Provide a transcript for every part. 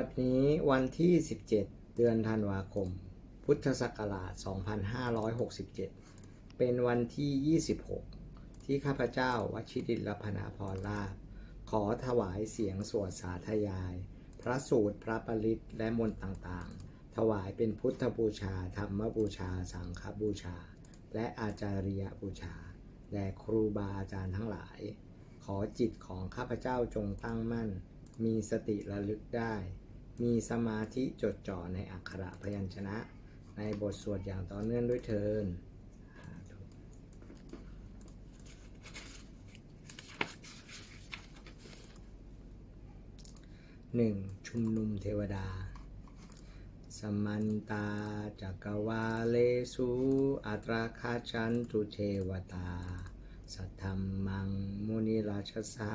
บัดนี้วันที่ 17 เดือนธันวาคม พุทธศักราช 2567 เป็นวันที่ 26 ที่ข้าพเจ้าวชิริลพนาพรลาภขอถวายเสียงสวดสาธยาย พระสูตรพระปริตและมนต์ต่างๆ ถวายเป็นพุทธบูชา ธรรมบูชา สังฆบูชา และอาจาริยบูชาแด่ครูบาอาจารย์ทั้งหลาย ขอจิตของข้าพเจ้าจงตั้งมั่นมีสติระลึกได้ มีสมาธิจดจ่อในอักขระพยัญชนะ ในบทสวดอย่างต่อเนื่องด้วยเทินหนึ่งชุมนุมเทวดา สมันตาจักรวาเลสุอัตราคาชันตุเทวตา สัทธรรมังมุนิราชสา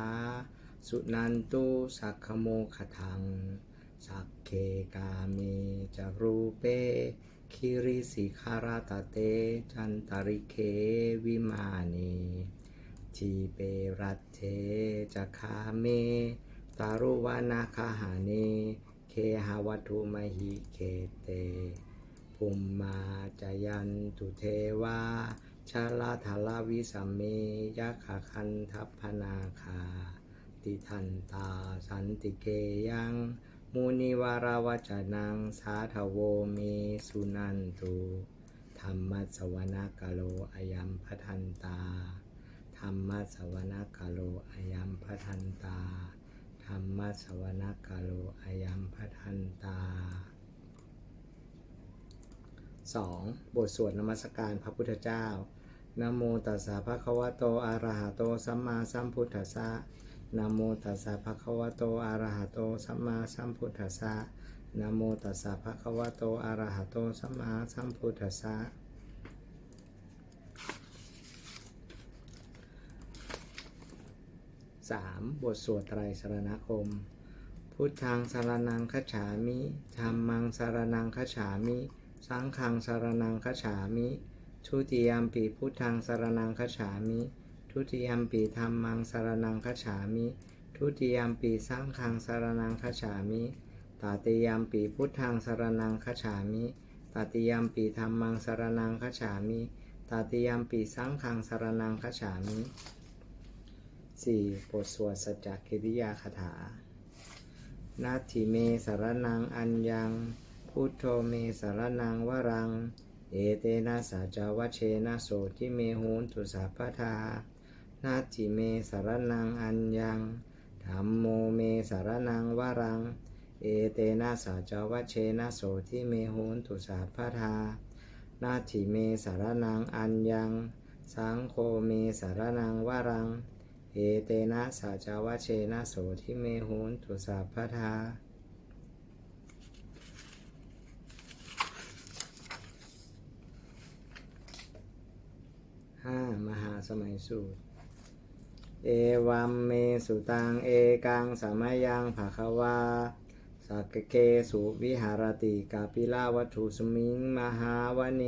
สุนันตุสักขโมขทัง สักเคกาเมจารูเป คิริสิคาราตเต จันตาริเควิมานีทีเปรัตเทจะคาเมตารุวานาคาหาเน เคหาวัตุมหิเคเตภูมมาจยันตุเทวาชาลาธาลาวิสัมเมยะขาคันทัพพนาคา ติทันตาสันติเกยัง มุนิวาราวจนังสาทโวเมสุนันตุธรรมสวรกาโลอายัมพทันตาธรรมสวรกาโลอายัมพทันตาธรรมสวรกาโลอายัมพทันตา 2. บทสวดนมัสการพระพุทธเจ้านะโมตัสสะภะคะวะโตอะระหะโตสัมมาสัมพุทธัสสะ นะโมตัสสะภะคะวะโตอะระหะโตสัมมาสัมพุทธัสสะนะโมตัสสะภะคะวะโตอะระหะโตสัมมาสัมพุทธัสสะ 3. บทสวดไตรสรณคม พุทธังสารนังคฉามิธรรมังสารนังคฉามิ สังฆังสารนังคฉามิทุติยามปีพุทธังสารนังคฉามิ ทุติยมปีธรรมังสารนังคฉามิ ทุติยมปีสังฆังสารนังคฉามิตติยมปีพุทธังสารนังคฉามิตติยมปีธรรมังสารนังคฉามิตติยมปีสังฆังสารนังคฉามิ 4. บทสวดสัจจกิริยาคาถานาทิเมสารนังอัญญัง พุทโธเมสารนังวรัง เอเตนะสัจจวัเชนะโสทิเมหุนตุสัพพทา นาทิเมสารนังอัญญังธรรมโมเมสารนังวรัง เอเตนะสัจจวัชเชนะโสทิเมหุนตุสัพทานาทิเมสารนังอัญญัง สังโฆเมสารนังวรัง เอเตนะสัจวะเชนะโสทิเมหุนตุสัพพทาห้ามหาสมัยสูตร เอวัมเมสุตังเอกังสมัยยังภาควาสักเกสุวิหารติกาปิลาวัตถุสมิงมหาวเน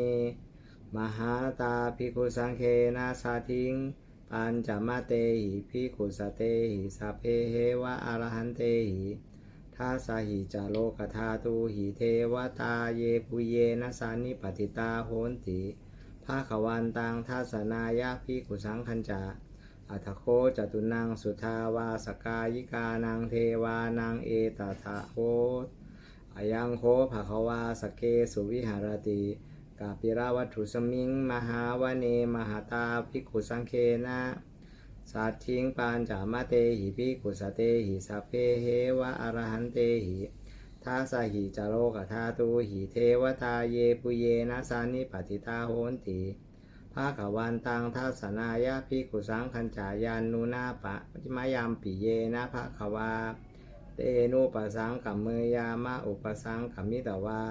มหาตาภิกขุสังเคนาสาทิงปัญจมาเตหิภิกขุสเตหิสัพเพเหวะอรหันเตหิทัสสหิจาโลกธาตุหิเทวตาเยปุเยนะสานิปติตาโหนติภาขวันตังทัสนายาภิกขุสังคัญจา อัทโคจตุนังสุทาวาสกายิกานังเทวานังเอตถาโหอายังโคภาควาสเกสุวิหารติกาปิราวัตถุสมิง มหาวเนมหาตาภิกขุสังเคนะสัตทิงปานจามาเตหิภิกขุสเตหิสัพเพเหวะอรหันเตหิทัสสหิจาโลกธาตุหิเทวตาเยปุเยนะสานิปติตาโหนติ ภาขวันตังทัสนายาภิกุสังคัญจายานุนาปะมายามปิเยนะภาขวาเตนุปสังกัมเมยามะอุปสังกัมมิตวา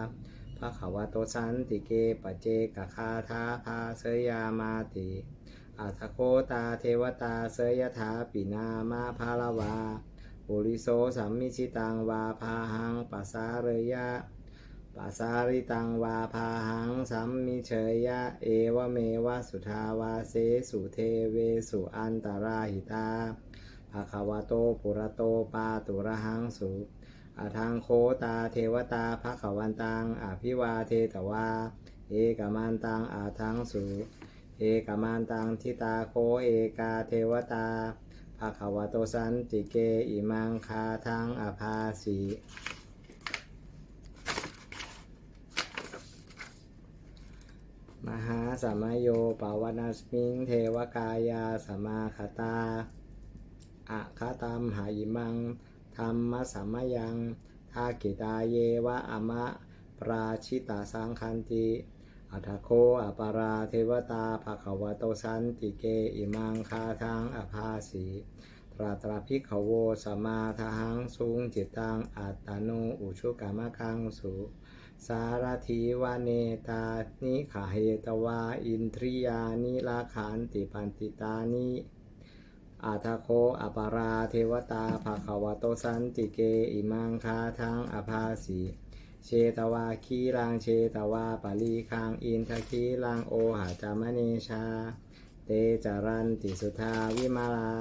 ภะคะวโตสันติเกปเจกคาทาภาเสยามาติอัทโคตาเทวตาเสยถาปินามาภาลวาปุริโสสัมมิชิตังวาพาหังปัสสาเรยะ ปัสสาริตังวาพาหังสัมมิเฉยยะเอวเมวะสุทาวาเสสุเทเวสุอันตราหิตาภะควโตปุระโตปาตุระหังสุอาทางโคตาเทวตาภควันตังอภิวาเทตวา เอกมันตังอาทังสุ เอกมันตังทิตาโคเอกาเทวตาภควโตสันติเกอิมังคาทังอภาสี มหาสมโยปาวนาสมิง เทวกายาสมาคตาอะคาตัมหายิมัง ธรรมสัมมยังทากิตาเยวะอมะ ปราชิตาสังคันติอัทโคอปาราเทวตาภควโตสันติเกอิมังคาทังอภาสีตราตราภิขโวสมมาทหังสุงจิตตังอัตตานุอุชุกามะคังสุ สารถีวาเนตานิขาเหตวา อินทริยานิลาขันติปันติตานิอาทาโคอปาราเทวตาภาควโตสันติเก อิมังคาทังอภาสีเชตวาคีรังเชตวาปาลีคังอินทคีรังโอหาจามเนชา เตจารันติสุทาวิมาลา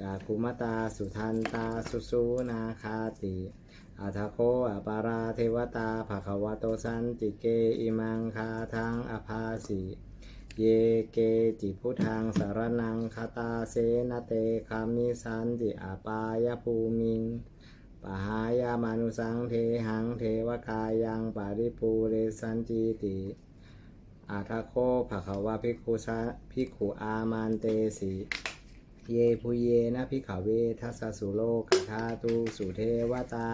จากกุมตาสุทันตาสุสูนาคาติ อาทาโคอปาราเทวตาภควโตสันติเกอิมังคาทังอภาสีเยเกจิพุทธังสารนังคาตาเสนเตคามิสันติอาปายภูมิงปหายามานุสังเทหังเทวกายังปาริปูเรสันจีติอาทาโคภควาภิกขุสะภิกขุอามันเตสิ เยภูเยนะพิขาเวทัสสุโลกธาตุสุเทวตา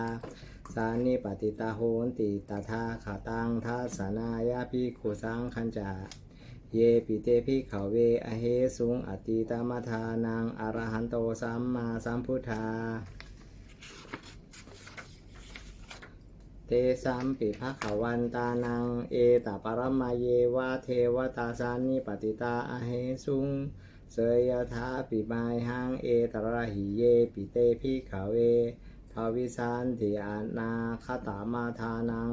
สานิปติตาโหนติตถาขาตังทัสนายาภิขุสังคัญจาเยปิเตพิขาเวอเหสุงอติตามทานังอรหันโตสัมมาสัมพุทธา เตสัมปิภะขวันตานัง เอตปรมาเยวะเทวตาสานิปติตาอเหสุง เสยยทาปิมายหังเอตระหิเยปิเตพิขเวภวิสันติอานาคตามาทานัง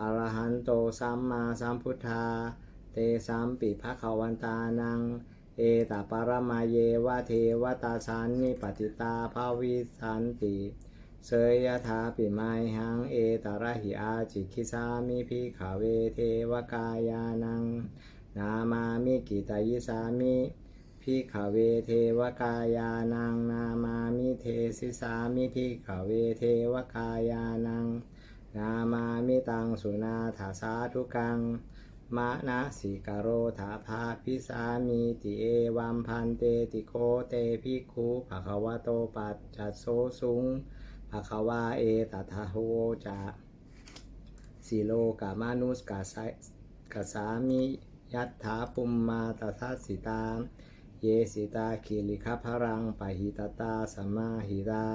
อรหันโตสัมมาสัมพุทธา เตสัมปิภะขวันตานัง เอตปรมาเยวะเทวตาสานิปติตาภาวิสันติ เสยยถาปิไมหังเอตระหิอาจิคิสามิพิขาเวเทวกายานัง นามามิกิตายิสามิ พิขเวเทวกายานังนามามิเทสิสามิพิขเวเทวกายานังนามามิตังสุนาถาสาธุกังมะนะสิกโรถาภาพิสามีติเอวัมพันเตติโคเตภิกขุภะคะวะโตปัจจัสโสสุงภควาเอตถาโหจะสีโลกามานุสกาไซกาสามิยัตถาปุมมาตทัสสิตา เยสิตาคิลิคพรังปหิตตาสมมาหิตา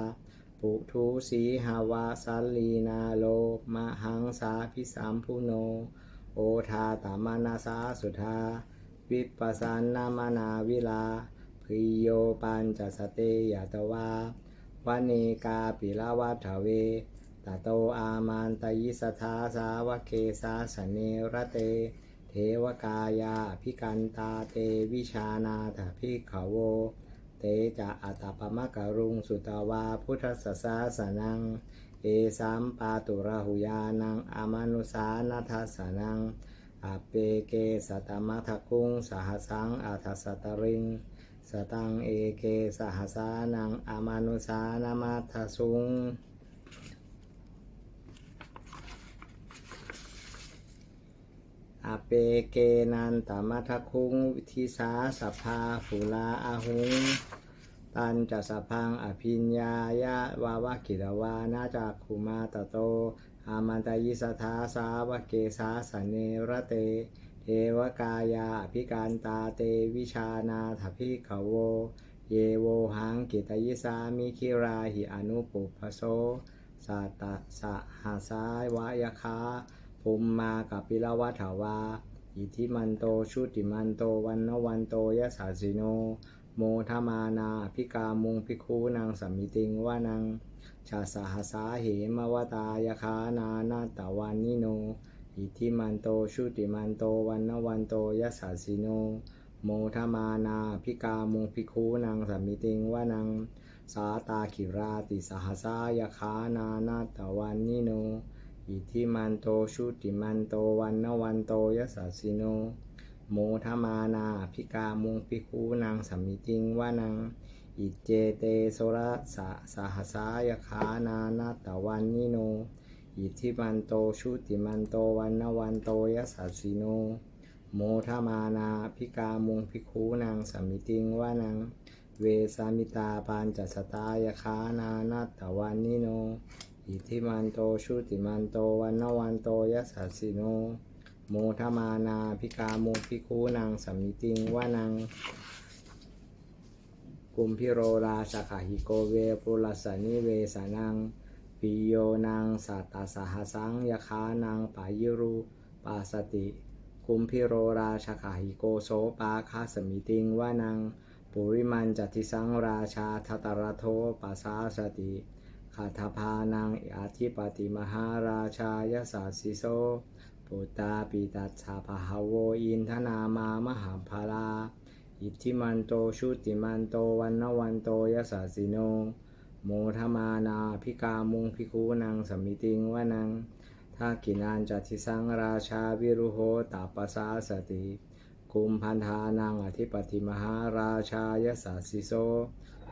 ปุทุสีหาวาสัลลีนาโลมะหังสาพิสามพุโน โอทาตามานาสาสุธา วิปปสันนามานาวิลาพิโยปัญจสเตยตวาวันเนกาปิลาวัฏเวตโตอามันตยิสทาสาวเคสาสเนระเต เทวกายาพิกันตาเตวิชานาถพิขโว เตจะอัตตปมะกรุงสุตวาพุทธสสาสนัง เอสัมปาตุระหุยานังอามานุสานาทัสนังอเปเกสตมัทคุงสหสังอาทัสตริง สตังเอเกสหสานังอามานุสานามาทสุง อาเปเกนันตมัทคุงวิธิสาสภาภูลาอาหุง ตันจะสพังอภิญญายะวาวากิรวานาจากคุมาตโต อามันตยิสทาสาวเกสาสเนระเต เทวกายาภิการตาเตวิชานาถพิขโว เยโวหังกิตยิสามิคิราหิอนุปุพโสสัตตสหาสายวายคา ภูมมากับปิลวัฏวา อิทิมันโตชุติมันโตวันนวันโตยสสาสิโน โมทมานาพิกามุงพิคูนางสัมมิติงวานังชาสหสาเหมวตายคานานาตวานิโน อิทิมันโตชุติมันโตวันนวันโตยสสาสิโน โมทมานาพิกามุงพิคูนางสัมมิติงวานังสาตาคิราติสหสายขานานาตวันนิโน อิทิมันโตชุติมันโตวันนวันโตยสัสสิโน โมทมานาภิกามุงพิคูนางสัมมิติงวานัง อิเจเตโสระสะสหสายขานานาตวันนิโน อิทิมันโตชุติมันโตวันนวันโตยสัสสิโน โมทมานาภิกามุงพิคูนางสัมมิติงวานัง เวสามิตาปานจัสตายขานานาตวันนิโน อิทิมันโตชุติมันโตวันนวันโตยะสสสิโนโมทมานาภิกามุพิคูนางสัมมิติงวานังกุมพิโรราชาหิโกเวปุลสนิเวสานังปิโยนางสัตตสหสังยคานางปายรุปาสติ กุมพิโรราชขาหิโกโสปาคาสมิติงวานังปุริมันจัติสังราชาทัตรโทปัสสาสติ ขาทพานังอาธิปติมหาราชายสัสสิโสปุตตาปิตัสสะภะหะโวอินทนามามหาภาลาอิทธิมันโตชุติมันโตวันนวันโตยสสสิโน โมทมานาภิกามุงพิคูนางสมิติงวานังทากินานจัตติสังราชาวิรุโหตาปสาสติกุมพันธานังอธิปติมหาราชายสัสสิโส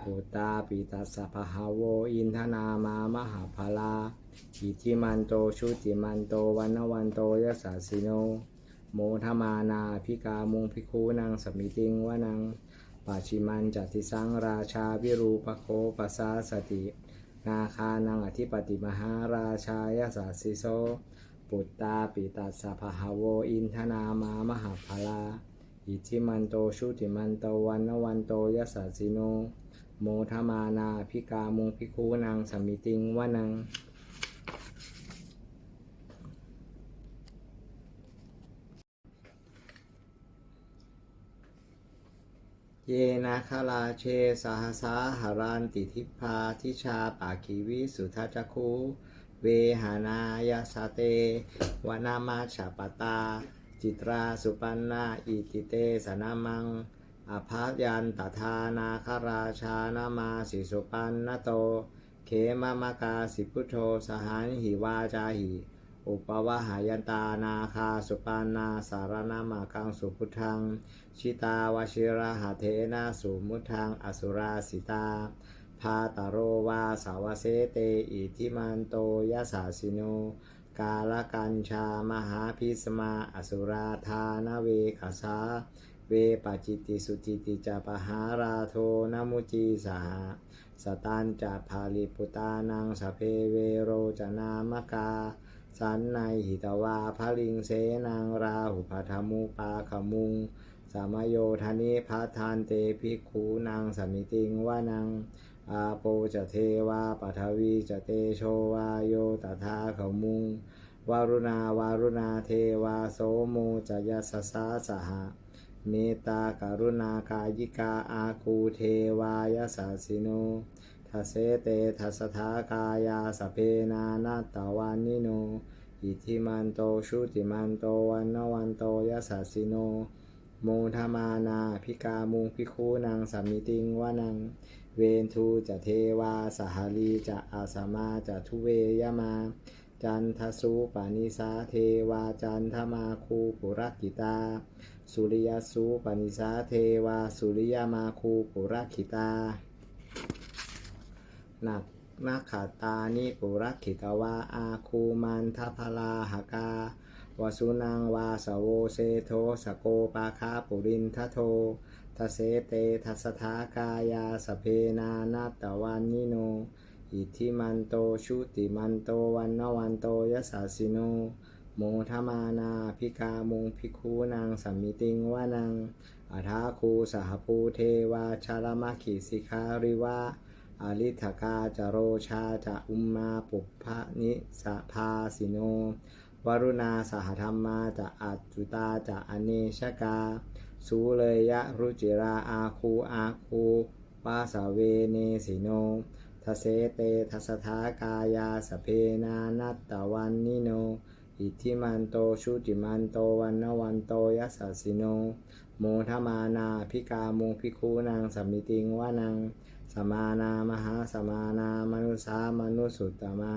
ปุตตาปิตัสสะภะหะโวอินทนามามหาภลาอิทิมันโตชุติมันโตวันวันโตยสสสิโน โมทมานาภิกามุงพิคูนางสมิติงวนังปัจฉิมันจัตติสังราชาวิรูปโคปัสสาสติ นาคานังอธิปติมหาราชายสัสสิโสปุตตาปิตัสสะภะหะโวอินทนามามหาภลาอิทิมันโตชุติมันโตวันวันโตยสสสิโน โมทมานาภิกามุงพิคูนางสมิติงวานังเยนาคาลาเชสหสาหารันติทิพาทิชาปาคีวิสุทัจคูเวหานายาสาเตวนามาชาปตา จิตราสุปันนาอิติเตสนามัง อภายันตถานาคาราชานามาสิสุปันนโต เขมามากาสิพุทโธสหันหิวาจาหิ อุปวหายันตานาคาสุปันนาสารนามากังสุพุทัง ชิตาวชิระหะเทนะสุมุทังอสุราสิตา พาตโรวาสาวเสเตอิทิมันโตยะสาสิโนกาลกัญชามหาพิสมาอสุราธานเวขสา เวปจิติสุจิติจาปหาราโทนมุจีสหะสตันจะภาลิปุตานังสเพเวโรจนามกา สันในหิตวาพลิงเสนางราหุปธรรมุปาขมุง สามโยธานิพัทานเตภิกขูนางสมิติงวานัง อาโปจะเทวาปัทวีจะเตโชวาโยตถาขมุงวารุณาวารุณาเทวาโสโมจะยสสสาสหะ เมตตาการุณากายิกาอาคูเทวายสาสิโนทัเสเตทัสทากายาสเพนานาตวานิโน อิทิมันโตชุติมันโตวันนวันโตยสสสิโนโมทมานาภิกามุงพิคูนางสัมมิติงวานัง เวนทูจะเทวาสหาลีจะอาสมาจะทุเวยมา จันทสุปานิสาเทวาจันทมาคูปุรกิตา สุริยสุปานิสาเทวา สุริยมาคูปุรคิตานักนาขาตานิปุรคิตวาอาคูมันทพลาหกาวสุนังวาสโวเซโทสโกปาคาปุรินทโททเสเตทัสทากายาสเพนานาตวันนิโน อิทิมันโตชุติมันโตวันนวันโตยสสสิโน โมทมานาภิกามุงพิคูนางสัมมิติงวานังอาทาคูสหภูเทวาชารมาขิสิคาริวาอาลิทกาจโรชาจะอุมมาปุพพนิสภาสิโน วรุณาสหธรรมาจะอัจจุตาจะอเนชกา สูเลยะรุจิราอาคูอาคูวาสาเวเนสิโนทเสเตทัสทากายาสเพนานัตตวันนิโน อิทิมันโตชุติมันโตวันนวันโตยัสสิโนโมทมานาภิกามุงพิคูนางสัมมิติงวานังสมานามหาสมานามนุสามนุสุตตมา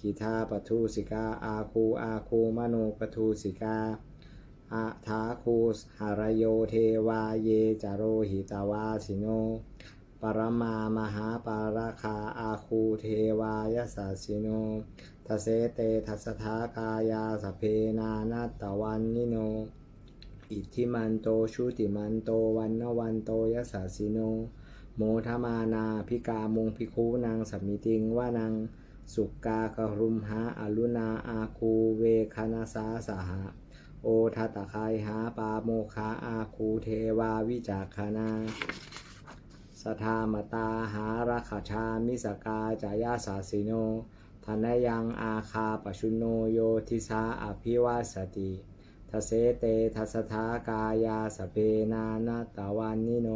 กิทาปทุสิกาอาคูอาคูมโนปทุสิกาอาทาคูหารโยเทวาเยจาโรหิตาวาสิโน ปรมามหาปาราคาอาคูเทวายสัสสิโน ทเสเตทัสทากายาสเพนานาตวันนิโน อิทธิมันโตชุติมันโตวันนวันโตยสัสสิโน โมทมานาพิกามุงพิคูนางสมมิติงว่านังสุกาครุมหาอลุนาอาคูเวคณาสาสหะโอทัตคายหาปาโมคาอาคูเทวาวิจาคณาสทามตาหาราคาชามิสกาจายาสาสิโน ธนยังอาคาปชุโนโยทิสาอภิวาสติทเสเตทัสทากายาสเปนานาตาวันนิโน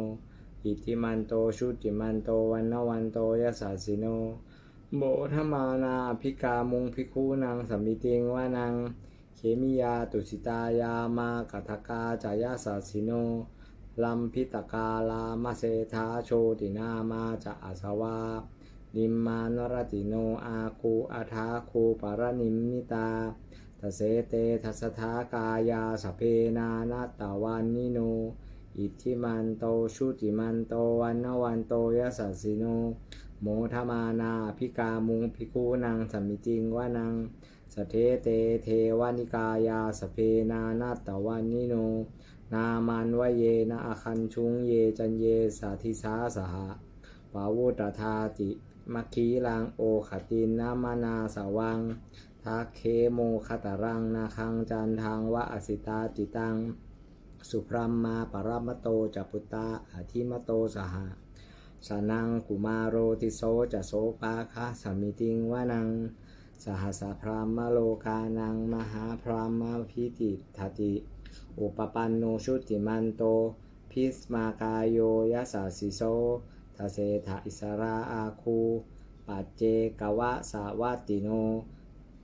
อิติมันโตชุติมันโตวันนวันโตยสาสิโน โบธมานาภิกามุงภิกขุนางสมิติงวานัง เขมิยาตุสิตายามากทกาจายาสาสิโน ลัมพิตกาลามาเซธาโชตินามาจะอาสวา นิมมานรติโนอาคูอาทาคูปารนิมมิตาทเสเตทัสทากายาสเพนานาตาวันนิโน อิทิมันโตชุติมันโตวันนวันโตยสัสสิโน โมทมานาพิกามุงพิคูนางสัมมิติงวานังสเทเตเทวานิกายาสเพนานาตาวันนิโน นามันวเยนะอคันชุงเยจันเยสาธิสาสหะปาวุตธาติ มัคคีลังโอขตินนามานาสวังทักเคโมคตรังนาคังจันทังวะอสิตาติตัง สุพรัมมาปรมโตจัปุตตาอธิมโตสหะสนังกุมารโรติโสจะโสปาคาสมิติงวานัง สหัสพรามโลกานังมหาพรามพิติทติ อุปปันโนชุติมันโต พิสมากายโยยัสสสิโส ทเสถาอิสราอาคูปัจเจกวะสาวัตติโน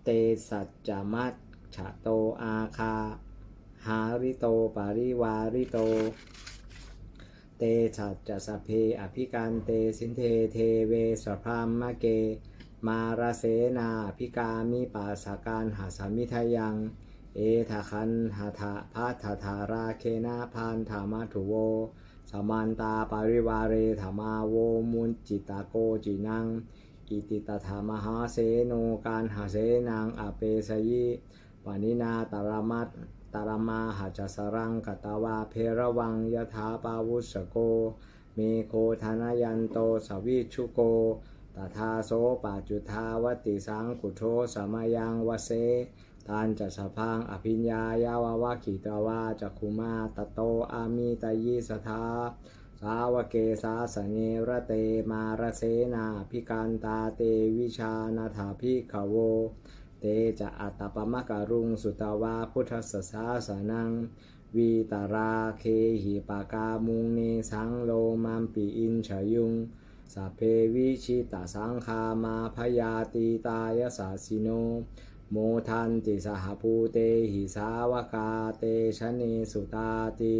เตสัจจมัตฉะโตอาคา หาริโตปาริวาริโต เตสัจจะสเพอภิกันเตสินเทเทเวสพรามมะเก มาราเสนาภิกามิปาสาการหาสามิทยัง เอทาคันหาทาพัทธาราเคนาพานธามาถุโว สมันตาปาริวาเรธรรมาโวมุนจิตาโกจินัง อิติตถามหาเสโนการหาเสนางอเปสยิปานินาตารมัตตารมาหาจสรังกตาวาเพระวังยถาปาวุสโก เมโคธนายันโตสวิชุโกตถาโสปัจจุทาวติสังกุโทสมายังวเส ทานจะสะพังอภิญญายาวาวาขิตาวาจักขุมาตโตอามิตายิสทาสาวเกสาสเนระเตมารเสนาพิการตาเตวิชานาถาพิขโว เตจะอัตตปมะการุงสุตวาพุทธสสาสนัง วีตาราเคหิปากามุงเนสังโลมัมปีอินชยุงสัเพวิชิตาสังคามาพยาติตายสาสิโน โมทันติสหภูเตหิสาวกาเตชะเนสุตาติ